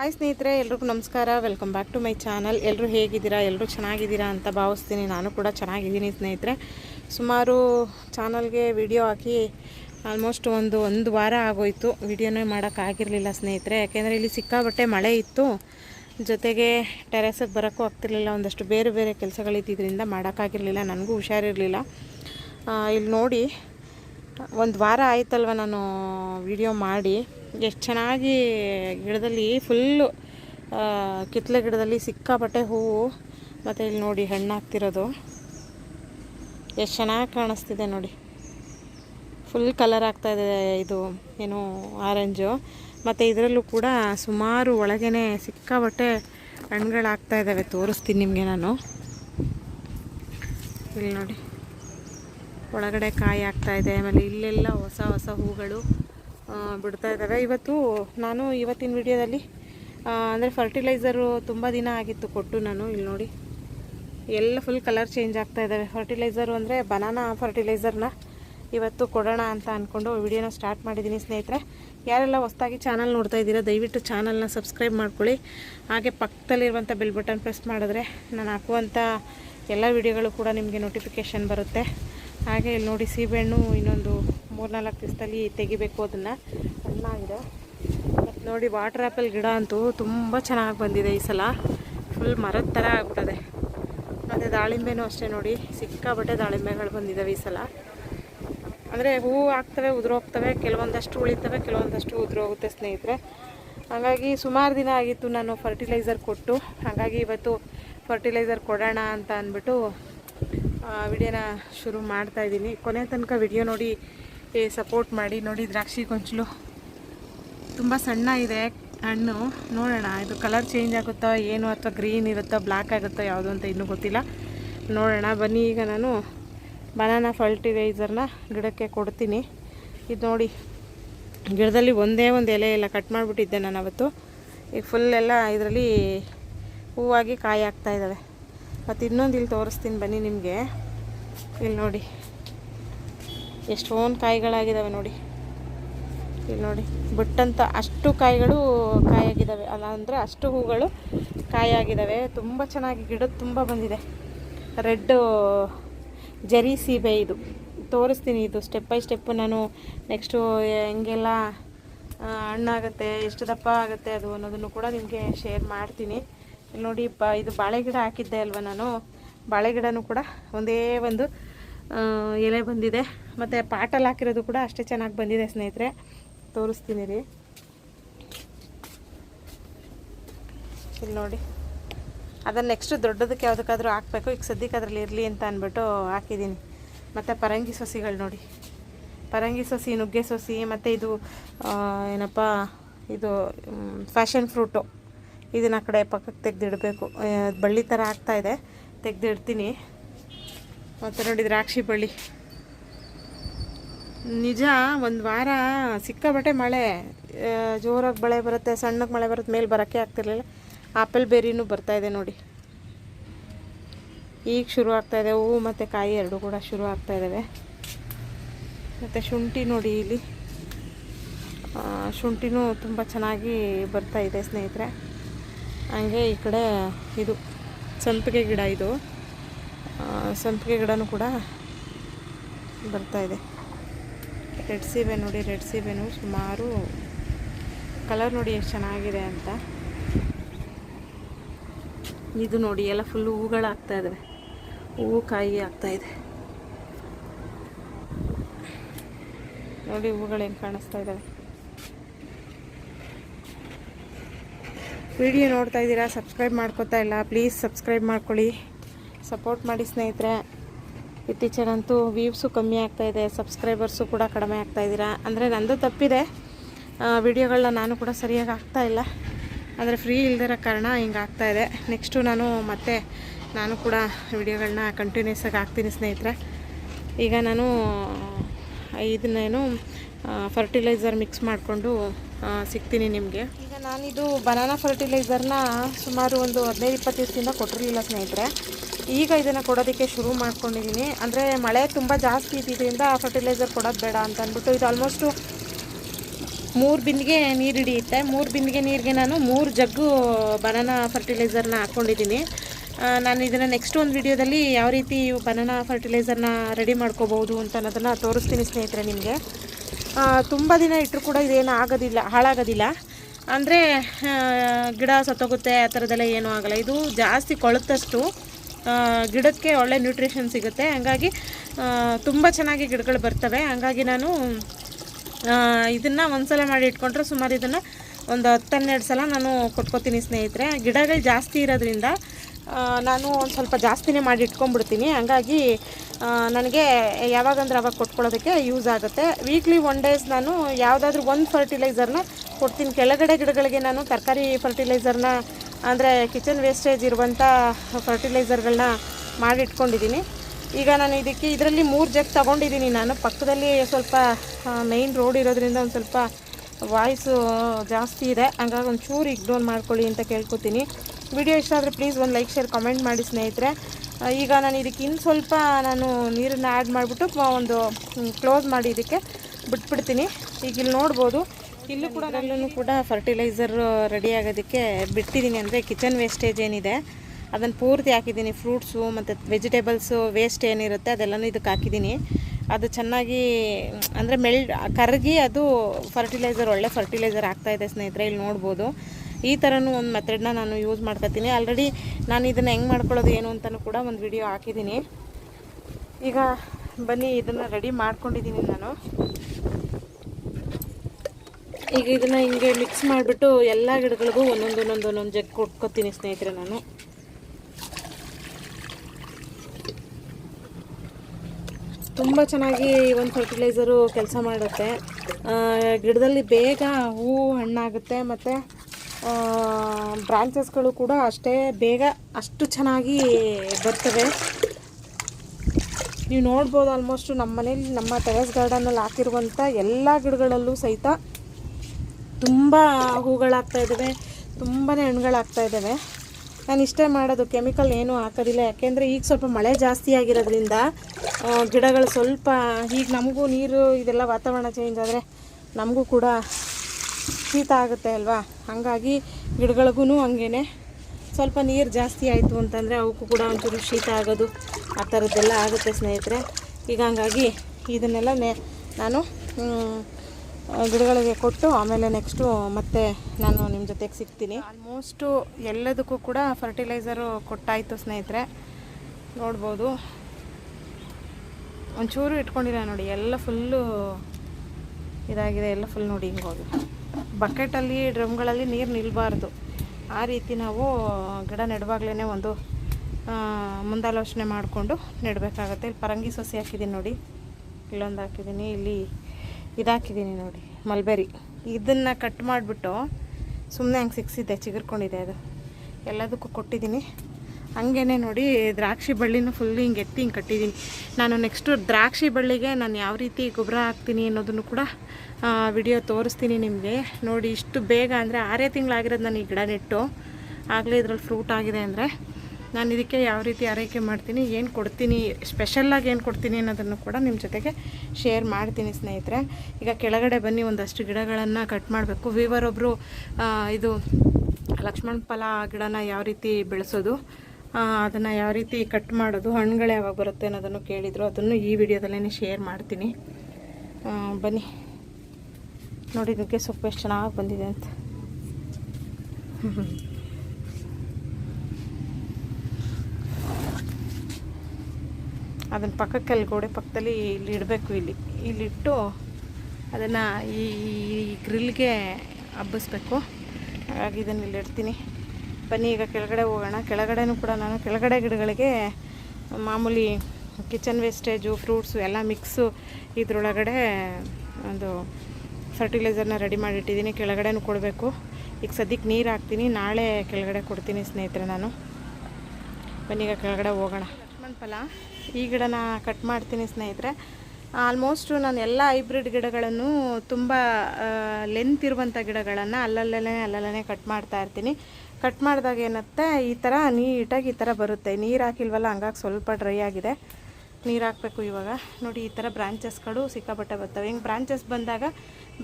Hi ಸ್ನೇಹಿತರೆ, ಎಲ್ರಿಗೂ ನಮಸ್ಕಾರ. Welcome back to my channel ಎಲ್ಲರೂ ಹೇಗಿದ್ದೀರಾ? ಎಲ್ಲರೂ ಚೆನ್ನಾಗಿದ್ದೀರಾ ಅಂತ ಭಾವಿಸ್ತೀನಿ. ನಾನು ಕೂಡ ಚೆನ್ನಾಗಿದ್ದೀನಿ ಸ್ನೇಹಿತರೆ. ಸುಮಾರು ಚಾನಲ್ಗೆ ವಿಡಿಯೋ ಹಾಕಿ ಆಲ್ಮೋಸ್ಟ್ ಒಂದು ಒಂದು ವಾರ ಆಗೋಯ್ತು. ವಿಡಿಯೋನೇ ಮಾಡೋಕ್ಕಾಗಿರಲಿಲ್ಲ ಸ್ನೇಹಿತರೆ. ಯಾಕೆಂದರೆ ಇಲ್ಲಿ ಸಿಕ್ಕಾಬಟ್ಟೆ ಮಳೆ ಇತ್ತು. ಜೊತೆಗೆ ಟೆರೆಸಿಗೆ ಬರೋಕ್ಕೂ ಆಗ್ತಿರ್ಲಿಲ್ಲ. ಒಂದಷ್ಟು ಬೇರೆ ಬೇರೆ ಕೆಲಸಗಳಿದ್ದರಿಂದ ಮಾಡೋಕ್ಕಾಗಿರಲಿಲ್ಲ ನನಗೂ ಹುಷಾರಿರಲಿಲ್ಲ. ಇಲ್ಲಿ ನೋಡಿ ಒಂದು ವಾರ ಆಯ್ತಲ್ವ ನಾನು ವಿಡಿಯೋ ಮಾಡಿ. ಎಷ್ಟು ಚೆನ್ನಾಗಿ ಗಿಡದಲ್ಲಿ ಫುಲ್ಲು ಕಿತ್ತಲೆ ಗಿಡದಲ್ಲಿ ಸಿಕ್ಕಾಪಟ್ಟೆ ಹೂವು. ಮತ್ತು ಇಲ್ಲಿ ನೋಡಿ ಹಣ್ಣಾಗ್ತಿರೋದು ಎಷ್ಟು ಚೆನ್ನಾಗಿ ಕಾಣಿಸ್ತಿದೆ ನೋಡಿ. ಫುಲ್ ಕಲರ್ ಆಗ್ತಾಯಿದೆ ಇದು ಏನು ಆರೆಂಜು ಮತ್ತು ಇದರಲ್ಲೂ ಕೂಡ ಸುಮಾರು ಒಳಗೇ ಸಿಕ್ಕಾಪಟ್ಟೆ ಹಣ್ಣುಗಳಾಗ್ತಾ ಇದ್ದಾವೆ ತೋರಿಸ್ತೀನಿ ನಿಮಗೆ ನಾನು. ಇಲ್ಲಿ ನೋಡಿ. ಒಳಗಡೆ ಕಾಯಿ ಆಗ್ತಾ ಇದೆ, ಆಮೇಲೆ ಇಲ್ಲೆಲ್ಲ ಹೊಸ ಹೊಸ ಹೂಗಳು ಬಿಡ್ತಾ ಇದ್ದಾವೆ. ಇವತ್ತು ನಾನು ಇವತ್ತಿನ ವಿಡಿಯೋದಲ್ಲಿ ಅಂದರೆ ಫರ್ಟಿಲೈಸರು ತುಂಬ ದಿನ ಆಗಿತ್ತು ಕೊಟ್ಟು ನಾನು, ಇಲ್ಲಿ ನೋಡಿ. ಎಲ್ಲ ಫುಲ್ ಕಲರ್ ಚೇಂಜ್ ಆಗ್ತಾ ಇದ್ದಾವೆ. ಫರ್ಟಿಲೈಸರು ಅಂದರೆ ಬನಾನಾ ಫರ್ಟಿಲೈಸರ್ನ ಇವತ್ತು ಕೊಡೋಣ ಅಂತ ಅಂದ್ಕೊಂಡು ವಿಡಿಯೋನ ಸ್ಟಾರ್ಟ್ ಮಾಡಿದ್ದೀನಿ ಸ್ನೇಹಿತರೆ. ಯಾರೆಲ್ಲ ಹೊಸ್ದಾಗಿ ಚಾನಲ್ ನೋಡ್ತಾ ಇದ್ದೀರಾ, ದಯವಿಟ್ಟು ಚಾನಲ್ನ ಸಬ್ಸ್ಕ್ರೈಬ್ ಮಾಡ್ಕೊಳ್ಳಿ. ಹಾಗೆ ಪಕ್ಕದಲ್ಲಿರುವಂಥ ಬೆಲ್ ಬಟನ್ ಪ್ರೆಸ್ ಮಾಡಿದ್ರೆ ನಾನು ಹಾಕುವಂಥ ಎಲ್ಲ ವಿಡಿಯೋಗಳು ಕೂಡ ನಿಮಗೆ ನೋಟಿಫಿಕೇಷನ್ ಬರುತ್ತೆ. ಹಾಗೆ ಇಲ್ಲಿ ನೋಡಿ ಸೀಬೆಹಣ್ಣು ಇನ್ನೊಂದು ಮೂರ್ನಾಲ್ಕು ದಿವಸದಲ್ಲಿ ತೆಗಿಬೇಕು ಅದನ್ನು. ಚೆನ್ನಾಗಿದೆ. ಮತ್ತು ನೋಡಿ ವಾಟರ್ ಆ್ಯಪಲ್ ಗಿಡ ಅಂತೂ ತುಂಬ ಚೆನ್ನಾಗಿ ಬಂದಿದೆ ಈ ಸಲ. ಫುಲ್ ಮರದ ಥರ ಆಗ್ಬಿಟ್ಟದೆ ಮತ್ತು ದಾಳಿಂಬೆನೂ ಅಷ್ಟೇ ನೋಡಿ. ಸಿಕ್ಕಾಬಟ್ಟೆ ದಾಳಿಂಬೆಗಳು ಬಂದಿದ್ದಾವೆ ಈ ಸಲ. ಅಂದರೆ ಹೂವು ಆಗ್ತವೆ, ಉದುರೋಗ್ತವೆ, ಕೆಲವೊಂದಷ್ಟು ಉಳಿತವೆ, ಕೆಲವೊಂದಷ್ಟು ಉದುರೋಗುತ್ತೆ ಸ್ನೇಹಿತರೆ. ಹಾಗಾಗಿ ಸುಮಾರು ದಿನ ಆಗಿತ್ತು ನಾನು ಫರ್ಟಿಲೈಸರ್ ಕೊಟ್ಟು. ಹಾಗಾಗಿ ಇವತ್ತು ಫರ್ಟಿಲೈಸರ್ ಕೊಡೋಣ ಅಂತ ಅಂದ್ಬಿಟ್ಟು ವಿಡಿಯೋನ ಶುರು ಮಾಡ್ತಾ ಇದ್ದೀನಿ. ಕೊನೆ ತನಕ ವಿಡಿಯೋ ನೋಡಿ ಸಪೋರ್ಟ್ ಮಾಡಿ. ನೋಡಿ ದ್ರಾಕ್ಷಿ ಗೊಂಚಲು. ತುಂಬ ಸಣ್ಣ ಇದೆ ಹಣ್ಣು. ನೋಡೋಣ, ಇದು ಕಲರ್ ಚೇಂಜ್ ಆಗುತ್ತೋ, ಏನು, ಅಥವಾ ಗ್ರೀನ್ ಇರುತ್ತೋ ಬ್ಲ್ಯಾಕ್ ಆಗುತ್ತೋ, ಯಾವುದು ಅಂತ ಇನ್ನೂ ಗೊತ್ತಿಲ್ಲ. ನೋಡೋಣ, ಬನ್ನಿ. ಈಗ ನಾನು ಬನಾನಾ ಫರ್ಟಿಲೈಸರ್ನ ಗಿಡಕ್ಕೆ ಕೊಡ್ತೀನಿ. ಇದು ನೋಡಿ, ಗಿಡದಲ್ಲಿ ಒಂದೇ ಒಂದು ಎಲೆ ಎಲ್ಲ ಕಟ್ ಮಾಡಿಬಿಟ್ಟಿದ್ದೆ ನಾನು ಅವತ್ತು. ಈಗ ಫುಲ್ ಎಲ್ಲ ಇದರಲ್ಲಿ ಹೂವಾಗಿ ಕಾಯಿ ಆಗ್ತಾ ಇದ್ದಾವೆ. ಮತ್ತು ಇನ್ನೊಂದು ಇಲ್ಲಿ ತೋರಿಸ್ತೀನಿ ಬನ್ನಿ ನಿಮಗೆ. ಇಲ್ಲಿ ನೋಡಿ. ಎಷ್ಟೊಂದು ಕಾಯಿಗಳಾಗಿದ್ದಾವೆ ನೋಡಿ. ಇಲ್ಲಿ ನೋಡಿ. ಬಿಟ್ಟಂಥ ಅಷ್ಟು ಕಾಯಿಗಳು ಕಾಯಾಗಿದ್ದಾವೆ ಅಲ್ಲ ಅಂದರೆ ಅಷ್ಟು ಹೂಗಳು ಕಾಯಾಗಿದ್ದಾವೆ ತುಂಬ ಚೆನ್ನಾಗಿ ಗಿಡ ತುಂಬ ಬಂದಿದೆ. ರೆಡ್ಡು ಜರಿ ಸೀಬೆ ಇದು. ತೋರಿಸ್ತೀನಿ ಇದು ಸ್ಟೆಪ್ ಬೈ ಸ್ಟೆಪ್ಪು ನಾನು ನೆಕ್ಸ್ಟು ಹೆಂಗೆಲ್ಲ ಹಣ್ಣಾಗುತ್ತೆ ಎಷ್ಟು ದಪ್ಪ ಆಗುತ್ತೆ ಅದು ಅನ್ನೋದನ್ನು ಕೂಡ ನಿಮಗೆ ಶೇರ್ ಮಾಡ್ತೀನಿ. ನೋಡಿ ಬ ಇದು ಬಾಳೆ ಗಿಡ ಹಾಕಿದ್ದೆ ಅಲ್ವ ನಾನು. ಬಾಳೆ ಗಿಡನೂ ಕೂಡ ಒಂದೇ ಒಂದು ಎಲೆ ಬಂದಿದೆ. ಮತ್ತು ಪಾಟಲ್ಲಿ ಹಾಕಿರೋದು ಕೂಡ ಅಷ್ಟೇ ಚೆನ್ನಾಗಿ ಬಂದಿದೆ ಸ್ನೇಹಿತರೆ. ತೋರಿಸ್ತೀನಿ ರೀ. ಇಲ್ಲಿ ನೋಡಿ. ಅದನ್ನು ನೆಕ್ಸ್ಟ್ ದೊಡ್ಡದಕ್ಕೆ ಯಾವುದಕ್ಕಾದ್ರೂ ಹಾಕಬೇಕು. ಈಗ ಸದ್ಯಕ್ಕೆ ಅದರಲ್ಲಿ ಇರಲಿ ಅಂತ ಅಂದ್ಬಿಟ್ಟು ಹಾಕಿದ್ದೀನಿ. ಮತ್ತು ಪರಂಗಿ ಸೊಸಿಗಳು ನೋಡಿ. ಪರಂಗಿ ಸೊಸಿ, ನುಗ್ಗೆ ಸೊಸಿ, ಮತ್ತು ಇದು ಏನಪ್ಪ, ಇದು ಫ್ಯಾಷನ್ ಫ್ರೂಟು ಇದನ್ನ ಆ ಕಡೆ ಪಕ್ಕಕ್ಕೆ ತೆಗೆದಿಡಬೇಕು. ಬಳ್ಳಿ ಥರ ಆಗ್ತಾಯಿದೆ ತೆಗೆದಿಡ್ತೀನಿ. ಮತ್ತು ನೋಡಿ ದ್ರಾಕ್ಷಿ ಬಳ್ಳಿ. ನಿಜ, ಒಂದು ವಾರ ಸಿಕ್ಕಾಬಟ್ಟೆ ಮಳೆ. ಜೋರಾಗಿ ಮಳೆ ಬರುತ್ತೆ, ಸಣ್ಣಗೆ ಮಳೆ ಬರುತ್ತೆ, ಮೇಲೆ ಬರೋಕ್ಕೆ ಆಗ್ತಿರ್ಲಿಲ್ಲ. ಆಪಲ್ ಬೇರಿನೂ ಬರ್ತಾ ಇದೆ ನೋಡಿ. ಈಗ ಶುರು ಆಗ್ತಾಯಿದೆ ಹೂವು ಮತ್ತು ಕಾಯಿ ಎರಡು ಕೂಡ ಶುರು ಆಗ್ತಾ ಇದ್ದಾವೆ ಮತ್ತು ಶುಂಠಿ ನೋಡಿ ಇಲ್ಲಿ. ಶುಂಠಿನೂ ತುಂಬ ಚೆನ್ನಾಗಿ ಬರ್ತಾ ಇದೆ ಸ್ನೇಹಿತರೆ. ಹಂಗೆ ಈ ಕಡೆ ಇದು ಸಂಪಿಗೆ ಗಿಡ ಇದು. ಸಂಪಿಗೆ ಗಿಡನೂ ಕೂಡ ಬರ್ತಾ ಇದೆ ರೆಡ್ ಸೀಬೆ ನೋಡಿ ರೆಡ್ ಸೀಬೆನೂ ಸುಮಾರು ಕಲರ್ ನೋಡಿ ಎಷ್ಟು ಚೆನ್ನಾಗಿದೆ ಅಂತ. ಇದು ನೋಡಿ, ಎಲ್ಲ ಫುಲ್ಲು ಹೂಗಳಾಗ್ತಾ ಇದ್ದಾವೆ ಹೂವು, ಕಾಯಿ ಆಗ್ತಾ ಇದೆ ನೋಡಿ ಹೂಗಳು ಹೆಂಗೆ ಕಾಣಿಸ್ತಾ ಇದ್ದಾವೆ ವಿಡಿಯೋ ನೋಡ್ತಾ ಇದ್ದೀರಾ, ಸಬ್ಸ್ಕ್ರೈಬ್ ಮಾಡ್ಕೋತಾ ಇಲ್ಲ ಪ್ಲೀಸ್ ಸಬ್ಸ್ಕ್ರೈಬ್ ಮಾಡ್ಕೊಳ್ಳಿ. ಸಪೋರ್ಟ್ ಮಾಡಿ ಸ್ನೇಹಿತರೆ. ಇತ್ತೀಚೆಗಂತೂ ವ್ಯೂವ್ಸು ಕಮ್ಮಿ ಆಗ್ತಾ ಇದೆ ಸಬ್ಸ್ಕ್ರೈಬರ್ಸು ಕೂಡ ಕಡಿಮೆ ಆಗ್ತಾ ಇದ್ದೀರಾ. ಅಂದರೆ ನಂದು ತಪ್ಪಿದೆ. ವಿಡಿಯೋಗಳನ್ನ ನಾನು ಕೂಡ ಸರಿಯಾಗಿ ಆಗ್ತಾ ಇಲ್ಲ. ಅಂದರೆ ಫ್ರೀ ಇಲ್ದಿರೋ ಕಾರಣ ಹಿಂಗೆ ಆಗ್ತಾ ಇದೆ. ನೆಕ್ಸ್ಟು ನಾನು ಮತ್ತೆ ನಾನು ಕೂಡ ವಿಡಿಯೋಗಳನ್ನ ಕಂಟಿನ್ಯೂಸ್ ಆಗಿ ಹಾಕ್ತೀನಿ ಸ್ನೇಹಿತರೆ. ಈಗ ನಾನು ಇದನ್ನೇನು ಫರ್ಟಿಲೈಸರ್ ಮಿಕ್ಸ್ ಮಾಡಿಕೊಂಡು ಸಿಗ್ತೀನಿ ನಿಮಗೆ. ಈಗ ನಾನಿದು ಬನಾನಾ ಫರ್ಟಿಲೈಸರ್ನ ಸುಮಾರು ಒಂದು ಹದಿನೈದು ಇಪ್ಪತ್ತು ದಿವಸದಿಂದ ಕೊಟ್ಟಿರಲಿಲ್ಲ ಸ್ನೇಹಿತರೆ. ಈಗ ಇದನ್ನು ಕೊಡೋದಕ್ಕೆ ಶುರು ಮಾಡ್ಕೊಂಡಿದ್ದೀನಿ ಅಂದರೆ ಮಳೆ ತುಂಬ ಜಾಸ್ತಿ ಇದ್ದಿದ್ದರಿಂದ ಫರ್ಟಿಲೈಸರ್ ಕೊಡೋದು ಬೇಡ ಅಂತ ಅಂದ್ಬಿಟ್ಟು ಇದು ಆಲ್ಮೋಸ್ಟು ಮೂರು ಬಿಂದಿಗೆ ನೀರು ಹಿಡಿಯುತ್ತೆ. ಮೂರು ಬಿಂದಿಗೆ ನೀರಿಗೆ ನಾನು ಮೂರು ಜಗ್ಗು ಬನಾನಾ ಫರ್ಟಿಲೈಸರ್ನ ಹಾಕ್ಕೊಂಡಿದ್ದೀನಿ ಆ, ನಾನು ಇದನ್ನು ನೆಕ್ಸ್ಟ್ ಒಂದು ವಿಡಿಯೋದಲ್ಲಿ ಯಾವ ರೀತಿ ಬನಾನಾ ಫರ್ಟಿಲೈಸರ್ನ ರೆಡಿ ಮಾಡ್ಕೋಬೋದು ಅಂತ ಅನ್ನೋದನ್ನು ತೋರಿಸ್ತೀನಿ ಸ್ನೇಹಿತರೆ ನಿಮಗೆ. ತುಂಬ ದಿನ ಇಟ್ಟರು ಕೂಡ ಇದೇನು ಆಗೋದಿಲ್ಲ, ಹಾಳಾಗೋದಿಲ್ಲ. ಅಂದರೆ ಗಿಡ ಸತ್ತೋಗುತ್ತೆ, ಆ ಥರದ್ದೆಲ್ಲ ಏನೂ ಆಗಲ್ಲ. ಇದು ಜಾಸ್ತಿ ಕೊಳೆತಷ್ಟು ಗಿಡಕ್ಕೆ ಒಳ್ಳೆ ನ್ಯೂಟ್ರಿಷನ್ ಸಿಗುತ್ತೆ. ಹಂಗಾಗಿ ತುಂಬ ಚೆನ್ನಾಗಿ ಗಿಡಗಳು ಬರ್ತವೆ. ಹಂಗಾಗಿ ನಾನು ಇದನ್ನು ಒಂದ್ಸಲ ಮಾಡಿ ಇಟ್ಕೊಂಡ್ರೆ ಸುಮಾರು ಇದನ್ನು ಒಂದು ಹತ್ತನ್ನೆರಡು ಸಲ ನಾನು ಕೊಟ್ಕೋತೀನಿ ಸ್ನೇಹಿತರೆ. ಗಿಡಗಳು ಜಾಸ್ತಿ ಇರೋದ್ರಿಂದ ನಾನು ಒಂದು ಸ್ವಲ್ಪ ಜಾಸ್ತಿನೇ ಮಾಡಿ ಇಟ್ಕೊಂಡ್ಬಿಡ್ತೀನಿ. ಹಂಗಾಗಿ ನನಗೆ ಯಾವಾಗಂದ್ರೆ ಅವಾಗ ಕೊಟ್ಕೊಳ್ಳೋದಕ್ಕೆ ಯೂಸ್ ಆಗುತ್ತೆ. ವೀಕ್ಲಿ ಒನ್ ಡೇಸ್ ನಾನು ಯಾವುದಾದ್ರೂ ಒಂದು ಫರ್ಟಿಲೈಸರ್ನ ಕೊಡ್ತೀನಿ. ಕೆಳಗಡೆ ಗಿಡಗಳಿಗೆ ನಾನು ತರಕಾರಿ ಫರ್ಟಿಲೈಸರ್ನ ಅಂದರೆ ಕಿಚನ್ ವೇಸ್ಟೇಜ್ ಇರುವಂಥ ಫರ್ಟಿಲೈಸರ್ಗಳನ್ನ ಮಾಡಿಟ್ಕೊಂಡಿದ್ದೀನಿ. ಈಗ ನಾನು ಇದಕ್ಕೆ, ಇದರಲ್ಲಿ ಮೂರು ಜಗ್ ತಗೊಂಡಿದ್ದೀನಿ ನಾನು. ಪಕ್ಕದಲ್ಲಿ ಸ್ವಲ್ಪ ಮೈನ್ ರೋಡ್ ಇರೋದ್ರಿಂದ ಒಂದು ಸ್ವಲ್ಪ ವಾಯ್ಸು ಜಾಸ್ತಿ ಇದೆ. ಹಂಗಾಗಿ ಒಂದು ಚೂರು ಇಗ್ನೋರ್ ಮಾಡ್ಕೊಳ್ಳಿ ಅಂತ ಕೇಳ್ಕೊತೀನಿ. ವಿಡಿಯೋ ಇಷ್ಟ ಆದರೆ ಪ್ಲೀಸ್ ಒಂದು ಲೈಕ್ ಶೇರ್ ಕಮೆಂಟ್ ಮಾಡಿ ಸ್ನೇಹಿತರೆ. ಈಗ ನಾನು ಇದಕ್ಕೆ ಇನ್ನು ಸ್ವಲ್ಪ ನಾನು ನೀರನ್ನು ಆ್ಯಡ್ ಮಾಡಿಬಿಟ್ಟು ಒಂದು ಕ್ಲೋಸ್ ಮಾಡಿ ಇದಕ್ಕೆ ಬಿಟ್ಬಿಡ್ತೀನಿ. ಈಗ ಇಲ್ಲಿ ನೋಡ್ಬೋದು. ಇಲ್ಲೂ ಕೂಡ ನಲ್ಲೂ ಕೂಡ ಫರ್ಟಿಲೈಸರ್ ರೆಡಿ ಆಗೋದಕ್ಕೆ ಬಿಟ್ಟಿದ್ದೀನಿ ಅಂದರೆ ಕಿಚನ್ ವೇಸ್ಟೇಜ್ ಏನಿದೆ. ಅದನ್ನು ಪೂರ್ತಿ ಹಾಕಿದ್ದೀನಿ. ಫ್ರೂಟ್ಸು ಮತ್ತು ವೆಜಿಟೇಬಲ್ಸು ವೇಸ್ಟ್ ಏನಿರುತ್ತೆ ಅದೆಲ್ಲನೂ ಇದಕ್ಕೆ ಹಾಕಿದ್ದೀನಿ. ಅದು ಚೆನ್ನಾಗಿ, ಅಂದರೆ ಮೆಲ್ ಕರಗಿ ಅದು ಫರ್ಟಿಲೈಸರ್ ಒಳ್ಳೆ ಫರ್ಟಿಲೈಸರ್ ಆಗ್ತಾಯಿದೆ ಸ್ನೇಹಿತರೆ, ಇಲ್ಲಿ ನೋಡ್ಬೋದು. ಈ ಥರನೂ ಒಂದು ಮೆಥಡ್ನ ನಾನು ಯೂಸ್ ಮಾಡ್ಕೊತೀನಿ. ಆಲ್ರೆಡಿ ನಾನು ಇದನ್ನು ಹೆಂಗೆ ಮಾಡ್ಕೊಳ್ಳೋದು ಏನು ಅಂತಲೂ ಕೂಡ ಒಂದು ವಿಡಿಯೋ ಹಾಕಿದ್ದೀನಿ ಈಗ ಬನ್ನಿ ಇದನ್ನು ರೆಡಿ ಮಾಡ್ಕೊಂಡಿದ್ದೀನಿ ನಾನು. ಈಗ ಇದನ್ನು ಹಿಂಗೆ ಮಿಕ್ಸ್ ಮಾಡಿಬಿಟ್ಟು ಎಲ್ಲ ಗಿಡಗಳಿಗೂ ಒಂದೊಂದು ಒಂದೊಂದು ಒಂದೊಂದು ಜಗ್ ಕೊಟ್ಕೊತೀನಿ ಸ್ನೇಹಿತರೆ ನಾನು. ತುಂಬ ಚೆನ್ನಾಗಿ ಈ ಒಂದು ಫರ್ಟಿಲೈಸರು ಕೆಲಸ ಮಾಡುತ್ತೆ. ಗಿಡದಲ್ಲಿ ಬೇಗ ಹೂವು ಹಣ್ಣಾಗುತ್ತೆ ಮತ್ತು ಬ್ರಾಂಚಸ್ಗಳು ಕೂಡ ಅಷ್ಟೇ ಬೇಗ ಅಷ್ಟು ಚೆನ್ನಾಗಿ ಬರ್ತವೆ. ನೀವು ನೋಡ್ಬೋದು ಆಲ್ಮೋಸ್ಟು ನಮ್ಮ ಮನೇಲಿ ನಮ್ಮ ಟೆರೆಸ್ ಗಾರ್ಡನಲ್ಲಿ ಹಾಕಿರುವಂಥ ಎಲ್ಲ ಗಿಡಗಳಲ್ಲೂ ಸಹಿತ ತುಂಬ ಹೂಗಳಾಗ್ತಾ ಇದ್ದಾವೆ ತುಂಬಾ ಹಣ್ಣುಗಳಾಗ್ತಾ ಇದ್ದಾವೆ ನಾನು ಇಷ್ಟೇ ಮಾಡೋದು ಕೆಮಿಕಲ್ ಏನೂ ಹಾಕೋದಿಲ್ಲ, ಯಾಕೆಂದರೆ ಈಗ ಸ್ವಲ್ಪ ಮಳೆ ಜಾಸ್ತಿ ಆಗಿರೋದ್ರಿಂದ ಗಿಡಗಳು ಸ್ವಲ್ಪ, ಈಗ ನಮಗೂ ನೀರು, ಇದೆಲ್ಲ ವಾತಾವರಣ ಚೇಂಜ್ ಆದರೆ ನಮಗೂ ಕೂಡ ಶೀತ ಆಗುತ್ತೆ ಅಲ್ವಾ? ಹಾಗಾಗಿ ಗಿಡಗಳಿಗೂ ಹಂಗೇ ಸ್ವಲ್ಪ ನೀರು ಜಾಸ್ತಿ ಆಯಿತು ಅಂತಂದರೆ ಅವಕ್ಕೂ ಕೂಡ ಒಂಚೂರು ಶೀತ ಆಗೋದು ಆ ಥರದ್ದೆಲ್ಲ ಆಗುತ್ತೆ ಸ್ನೇಹಿತರೆ. ಈಗ ಹಂಗಾಗಿ ಇದನ್ನೆಲ್ಲ ನಾನು ಗಿಡಗಳಿಗೆ ಕೊಟ್ಟು ಆಮೇಲೆ ನೆಕ್ಸ್ಟು ಮತ್ತೆ ನಾನು ನಿಮ್ಮ ಜೊತೆಗೆ ಸಿಗ್ತೀನಿ. ಆಲ್ಮೋಸ್ಟು ಎಲ್ಲದಕ್ಕೂ ಕೂಡ ಫರ್ಟಿಲೈಸರು ಕೊಟ್ಟಾಯಿತು ಸ್ನೇಹಿತರೆ. ನೋಡ್ಬೋದು. ಒಂಚೂರು ಇಟ್ಕೊಂಡಿಲ್ಲ ನೋಡಿ, ಎಲ್ಲ ಫುಲ್ಲು ಇದಾಗಿದೆ, ಎಲ್ಲ ಫುಲ್ ನೋಡಿ ಹಿಂಗೆ ಹೋಗಿ. ಬಕೆಟಲ್ಲಿ, ಡ್ರಮ್ಗಳಲ್ಲಿ ನೀರು ನಿಲ್ಲಬಾರ್ದು ಆ ರೀತಿ ನಾವು ಗಿಡ ನೆಡುವಾಗಲೇ ಒಂದು ಮುಂದಾಲೋಚನೆ ಮಾಡಿಕೊಂಡು ನೆಡಬೇಕಾಗತ್ತೆ. ಇಲ್ಲಿ ಪರಂಗಿ ಸೊಸೆ ಹಾಕಿದ್ದೀನಿ ನೋಡಿ. ಇಲ್ಲೊಂದು ಹಾಕಿದ್ದೀನಿ ಇಲ್ಲಿ ಇದಾಕಿದ್ದೀನಿ ನೋಡಿ, ಮಲ್ಬೆರಿ. ಇದನ್ನು ಕಟ್ ಮಾಡಿಬಿಟ್ಟು ಸುಮ್ಮನೆ ಹಂಗೆ ಸಿಕ್ಸಿದೆ ಚಿಗುರ್ಕೊಂಡಿದೆ ಅದು. ಎಲ್ಲದಕ್ಕೂ ಕೊಟ್ಟಿದ್ದೀನಿ ಹಂಗೇನೆ ನೋಡಿ ದ್ರಾಕ್ಷಿ ಬಳ್ಳಿನೂ ಫುಲ್ ಹಿಂಗೆ ಎತ್ತಿ ಹಿಂಗೆ ಕಟ್ಟಿದ್ದೀನಿ ನಾನು ನೆಕ್ಸ್ಟು ದ್ರಾಕ್ಷಿ ಬಳ್ಳಿಗೆ ನಾನು ಯಾವ ರೀತಿ ಗೊಬ್ಬರ ಹಾಕ್ತೀನಿ ಅನ್ನೋದನ್ನು ಕೂಡ ವಿಡಿಯೋ ತೋರಿಸ್ತೀನಿ ನಿಮಗೆ. ನೋಡಿ ಇಷ್ಟು ಬೇಗ ಅಂದರೆ ಆರೇ ತಿಂಗಳಾಗಿರೋದು ನಾನು ಈ ಗಿಡ ನೆಟ್ಟು, ಆಗಲೇ ಇದ್ರಲ್ಲಿ ಫ್ರೂಟ್ ಆಗಿದೆ ಅಂದರೆ ನಾನು ಇದಕ್ಕೆ ಯಾವ ರೀತಿ ಆರೈಕೆ ಮಾಡ್ತೀನಿ, ಏನು ಕೊಡ್ತೀನಿ ಸ್ಪೆಷಲ್ಲಾಗಿ ಏನು ಕೊಡ್ತೀನಿ ಅನ್ನೋದನ್ನು ಕೂಡ ನಿಮ್ಮ ಜೊತೆಗೆ ಶೇರ್ ಮಾಡ್ತೀನಿ ಸ್ನೇಹಿತರೆ. ಈಗ ಕೆಳಗಡೆ ಬನ್ನಿ, ಒಂದಷ್ಟು ಗಿಡಗಳನ್ನು ಕಟ್ ಮಾಡಬೇಕು. ವೀವರ್ ಒಬ್ಬರು ಇದು ಲಕ್ಷ್ಮಣ ಫಲ ಗಿಡನ ಯಾವ ರೀತಿ ಬೆಳೆಸೋದು ಅದನ್ನು ಯಾವ ರೀತಿ ಕಟ್ ಮಾಡೋದು, ಹಣ್ಣುಗಳು ಯಾವಾಗ ಬರುತ್ತೆ ಅನ್ನೋದನ್ನು ಕೇಳಿದರು. ಅದನ್ನು ಈ ವಿಡಿಯೋದಲ್ಲೇ ಶೇರ್ ಮಾಡ್ತೀನಿ. ಬನ್ನಿ. ನೋಡಿ, ಇದಕ್ಕೆ ಸೊಪ್ಪು ಎಷ್ಟು ಚೆನ್ನಾಗಿ ಬಂದಿದೆ ಅಂತ. ಅದನ್ನು ಪಕ್ಕಕ್ಕೆ ಅಲ್ಲಿ ಗೋಡೆ ಪಕ್ಕದಲ್ಲಿ ಇಲ್ಲಿ ಇಡಬೇಕು ಇಲ್ಲಿ. ಇಲ್ಲಿಟ್ಟು ಅದನ್ನು ಈ ಗ್ರಿಲ್ಗೆ ಹಬ್ಬಿಸ್ಬೇಕು. ಹಾಗಾಗಿ ಇದನ್ನು ಇಲ್ಲಿ ಇಡ್ತೀನಿ. ಬನ್ನಿ, ಈಗ ಕೆಳಗಡೆ ಹೋಗೋಣ. ಕೆಳಗಡೆನೂ ಕೂಡ ನಾನು, ಕೆಳಗಡೆ ಗಿಡಗಳಿಗೆ ಮಾಮೂಲಿ ಕಿಚನ್ ವೇಸ್ಟೇಜು ಫ್ರೂಟ್ಸು ಎಲ್ಲ ಮಿಕ್ಸು ಇದರೊಳಗಡೆ ಒಂದು ಫರ್ಟಿಲೈಸರ್ನ ರೆಡಿ ಮಾಡಿಟ್ಟಿದ್ದೀನಿ. ಕೆಳಗಡೆನೂ ಕೊಡಬೇಕು. ಈಗ ಸದ್ಯಕ್ಕೆ ನೀರು ಹಾಕ್ತೀನಿ. ನಾಳೆ ಕೆಳಗಡೆ ಕೊಡ್ತೀನಿ ಸ್ನೇಹಿತರೆ ನಾನು. ಬನ್ನಿ, ಈಗ ಕೆಳಗಡೆ ಹೋಗೋಣ. ಲಕ್ಷ್ಮಣ ಫಲ ಈ ಗಿಡನ ಕಟ್ ಮಾಡ್ತೀನಿ ಸ್ನೇಹಿತರೆ. ಆಲ್ಮೋಸ್ಟು ನಾನು ಎಲ್ಲ ಹೈಬ್ರಿಡ್ ಗಿಡಗಳನ್ನು ತುಂಬ ಲೆಂತ್ ಇರುವಂಥ ಗಿಡಗಳನ್ನು ಅಲ್ಲಲ್ಲೇ ಅಲ್ಲಲ್ಲೇ ಕಟ್ ಮಾಡ್ತಾ ಇರ್ತೀನಿ. ಕಟ್ ಮಾಡಿದಾಗ ಏನತ್ತೆ, ಈ ಥರ ನೀಟಾಗಿ ಈ ಥರ ಬರುತ್ತೆ. ನೀರು ಹಾಕಿಲ್ವಲ್ಲ, ಹಂಗಾಗಿ ಸ್ವಲ್ಪ ಡ್ರೈ ಆಗಿದೆ. ನೀರು ಹಾಕಬೇಕು ಇವಾಗ. ನೋಡಿ, ಈ ಥರ ಬ್ರಾಂಚಸ್ಗಳು ಸಿಕ್ಕಾಪಟ್ಟೆ ಬರ್ತವೆ. ಹಿಂಗೆ ಬ್ರಾಂಚಸ್ ಬಂದಾಗ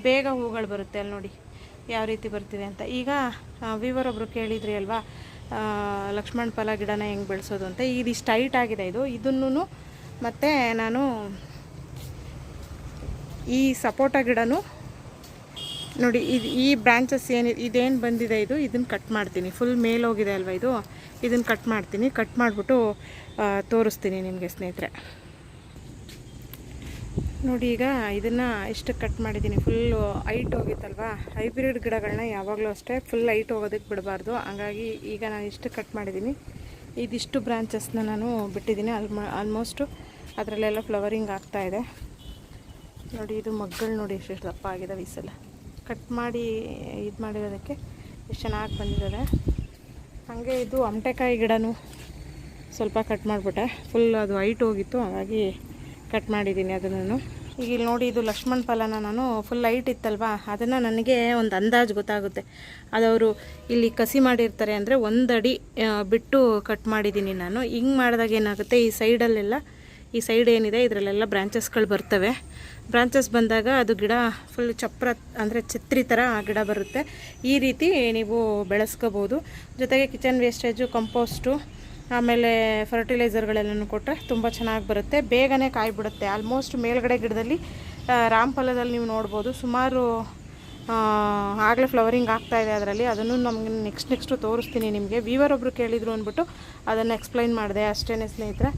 ಬೇಗ ಹೂಗಳು ಬರುತ್ತೆ ಅಲ್ಲಿ ನೋಡಿ, ಯಾವ ರೀತಿ ಬರ್ತಿದೆ ಅಂತ. ಈಗ ವಿವರ್ ಒಬ್ಬರು ಕೇಳಿದ್ರಿ ಅಲ್ವಾ ಲಕ್ಷ್ಮಣ್ ಫಲ ಗಿಡನ ಹೆಂಗೆ ಬೆಳೆಸೋದು ಅಂತ. ಇದಿಷ್ಟು ಹೈಟ್ ಆಗಿದೆ ಇದು. ಇದನ್ನು ಮತ್ತು ನಾನು ಈ ಸಪೋಟ ಗಿಡನೂ ನೋಡಿ, ಇದು ಈ ಬ್ರಾಂಚಸ್ ಏನಿದೆ ಇದೇನು ಬಂದಿದೆ ಇದು? ಇದನ್ನು ಕಟ್ ಮಾಡ್ತೀನಿ. ಫುಲ್ ಮೇಲೋಗಿದೆ ಅಲ್ವಾ ಇದು? ಇದನ್ನು ಕಟ್ ಮಾಡ್ತೀನಿ. ಕಟ್ ಮಾಡಿಬಿಟ್ಟು ತೋರಿಸ್ತೀನಿ ನಿಮಗೆ ಸ್ನೇಹಿತರೆ. ನೋಡಿ, ಈಗ ಇದನ್ನು ಇಷ್ಟು ಕಟ್ ಮಾಡಿದ್ದೀನಿ? Full height ಹೋಗಿತ್ತಲ್ವಾ? ಹೈಬ್ರಿಡ್ ಗಿಡಗಳನ್ನ ಯಾವಾಗಲೂ ಅಷ್ಟೇ ಫುಲ್ ಹೈಟ್ ಹೋಗೋದಕ್ಕೆ ಬಿಡಬಾರ್ದು. ಹಂಗಾಗಿ ಈಗ ನಾನು ಇಷ್ಟು ಕಟ್ ಮಾಡಿದ್ದೀನಿ. ಇದಿಷ್ಟು ಬ್ರಾಂಚಸ್ನ ನಾನು ಬಿಟ್ಟಿದ್ದೀನಿ. ಆಲ್ಮ ಆಲ್ಮೋಸ್ಟು ಅದರಲ್ಲೆಲ್ಲ ಫ್ಲವರಿಂಗ್ ಆಗ್ತಾ ಇದೆ. ನೋಡಿ, ಇದು ಮಗ್ಗಳು ನೋಡಿ ಎಷ್ಟು ದಪ್ಪ ಆಗಿದೆ ಈ ಸಲ. ಕಟ್ ಮಾಡಿ ಇದು ಮಾಡಿರೋದಕ್ಕೆ ಎಷ್ಟು ಚೆನ್ನಾಗಿ ಬಂದಿದ್ದಾರೆ ಹಾಗೆ ಇದು ಅಮಟೆಕಾಯಿ ಗಿಡನೂ ಸ್ವಲ್ಪ ಕಟ್ ಮಾಡಿಬಿಟ್ಟೆ. ಫುಲ್ ಅದು ಹೈಟ್ ಹೋಗಿತ್ತು, ಹಾಗಾಗಿ ಕಟ್ ಮಾಡಿದ್ದೀನಿ ಅದನ್ನು. ಈಗ ಇಲ್ಲಿ ನೋಡಿ ಇದು ಲಕ್ಷ್ಮಣ ಫಲನ ನಾನು ಫುಲ್ ಹೈಟ್ ಇತ್ತಲ್ವಾ? ಅದನ್ನು ನನಗೆ ಒಂದು ಅಂದಾಜು ಗೊತ್ತಾಗುತ್ತೆ. ಅದವರು ಇಲ್ಲಿ ಕಸಿ ಮಾಡಿರ್ತಾರೆ ಅಂದರೆ ಒಂದು ಅಡಿ ಬಿಟ್ಟು ಕಟ್ ಮಾಡಿದ್ದೀನಿ ನಾನು. ಹಿಂಗೆ ಮಾಡಿದಾಗ ಏನಾಗುತ್ತೆ, ಈ ಸೈಡಲ್ಲೆಲ್ಲ ಈ ಸೈಡ್ ಏನಿದೆ, ಇದರಲ್ಲೆಲ್ಲ ಬ್ರಾಂಚಸ್ಗಳು ಬರ್ತವೆ. ಬ್ರಾಂಚಸ್ ಬಂದಾಗ ಅದು ಗಿಡ ಫುಲ್ ಚಪ್ರ ಅಂದರೆ ಛತ್ರಿ ಥರ ಆ ಗಿಡ ಬರುತ್ತೆ. ಈ ರೀತಿ ನೀವು ಬೆಳೆಸ್ಕೋಬೋದು. ಜೊತೆಗೆ ಕಿಚನ್ ವೇಸ್ಟೇಜು ಕಂಪೋಸ್ಟು ಆಮೇಲೆ ಫರ್ಟಿಲೈಸರ್ಗಳೆಲ್ಲನೂ ಕೊಟ್ಟರೆ ತುಂಬ ಚೆನ್ನಾಗಿ ಬರುತ್ತೆ. ಬೇಗನೆ ಕಾಯಿ ಬಿಡುತ್ತೆ ಆಲ್ಮೋಸ್ಟ್ ಮೇಲ್ಗಡೆ ಗಿಡದಲ್ಲಿ ರಾಮ್ಫಲದಲ್ಲಿ ನೀವು ನೋಡ್ಬೋದು. ಸುಮಾರು ಆಗಲೇ ಫ್ಲವರಿಂಗ್ ಆಗ್ತಾ ಇದೆ ಅದರಲ್ಲಿ. ಅದನ್ನು ನಮಗೆ ನೆಕ್ಸ್ಟ್ ನೆಕ್ಸ್ಟು ತೋರಿಸ್ತೀನಿ ನಿಮಗೆ. ವೀವರ್ ಒಬ್ಬರು ಕೇಳಿದರು ಅಂದ್ಬಿಟ್ಟು ಅದನ್ನು ಎಕ್ಸ್ಪ್ಲೈನ್ ಮಾಡಿದೆ. ಅಷ್ಟೇ ಸ್ನೇಹಿತರೆ.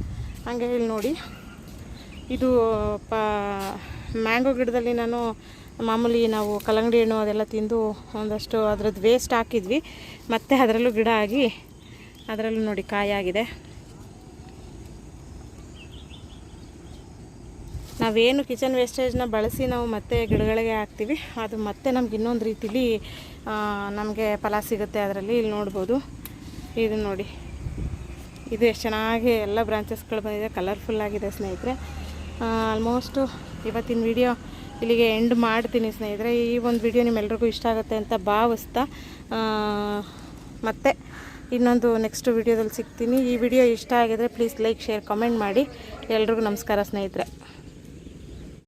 ಹಾಗೆ ಇಲ್ಲಿ ನೋಡಿ. ಇದು, ಪ, ಮ್ಯಾಂಗೋ ಗಿಡದಲ್ಲಿ ನಾನು ಮಾಮೂಲಿ ನಾವು ಕಲ್ಲಂಗಡಿ ಹಣ್ಣು ಅದೆಲ್ಲ ತಿಂದು ಒಂದಷ್ಟು ಅದರದ್ದು ವೇಸ್ಟ್ ಹಾಕಿದ್ವಿ. ಮತ್ತು ಅದರಲ್ಲೂ ಗಿಡ ಆಗಿ ಅದರಲ್ಲೂ ನೋಡಿ ಕಾಯಾಗಿದೆ ನಾವೇನು ಕಿಚನ್ ವೇಸ್ಟೇಜ್ನ ಬಳಸಿ ನಾವು ಮತ್ತೆ ಗಿಡಗಳಿಗೆ ಹಾಕ್ತೀವಿ. ಅದು ಮತ್ತೆ ನಮ್ಗೆ ಇನ್ನೊಂದು ರೀತಿಲಿ ನಮಗೆ ಫಲ ಸಿಗುತ್ತೆ ಅದರಲ್ಲಿ. ಇಲ್ಲಿ ನೋಡ್ಬೋದು. ಇದು ನೋಡಿ. ಇದು ಎಷ್ಟು ಚೆನ್ನಾಗಿ ಎಲ್ಲ ಬ್ರಾಂಚಸ್ಗಳು ಬಂದಿದೆ ಕಲರ್ಫುಲ್ ಆಗಿದೆ ಸ್ನೇಹಿತರೆ. ಆಲ್ಮೋಸ್ಟು ಇವತ್ತಿನ ವಿಡಿಯೋ ಇಲ್ಲಿಗೆ ಎಂಡ್ ಮಾಡ್ತೀನಿ ಸ್ನೇಹಿತರೆ. ಈ ಒಂದು ವಿಡಿಯೋ ನಿಮ್ಮೆಲ್ರಿಗೂ ಇಷ್ಟ ಆಗುತ್ತೆ ಅಂತ ಭಾವಿಸ್ತಾ ಮತ್ತೆ ಇನ್ನೊಂದು ನೆಕ್ಸ್ಟ್ ವಿಡಿಯೋದಲ್ಲಿ ಸಿಗ್ತೀನಿ. ಈ ವಿಡಿಯೋ ಇಷ್ಟ ಆಗಿದ್ರೆ ಪ್ಲೀಸ್ ಲೈಕ್ ಶೇರ್ ಕಮೆಂಟ್ ಮಾಡಿ. ಎಲ್ರಿಗೂ ನಮಸ್ಕಾರ ಸ್ನೇಹಿತರೆ.